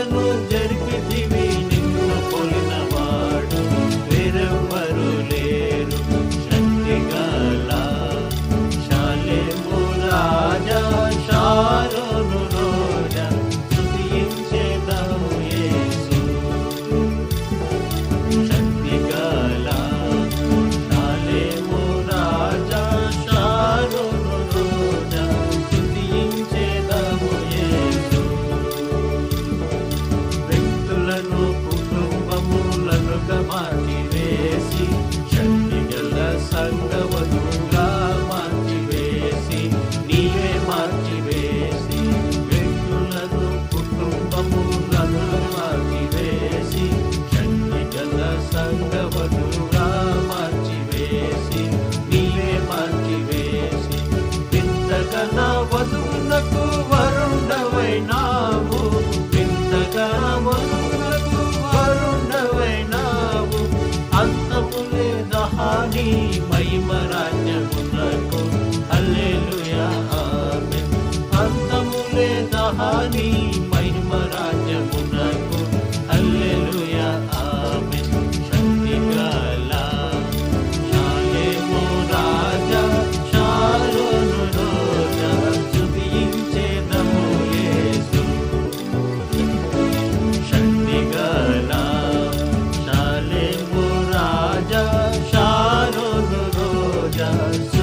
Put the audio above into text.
క్రియలను జరిపితివి నిన్ను పొలినవాడు వేరెవ్వరు లేరు. శక్తిగల శాలే మూలాజా శారు us.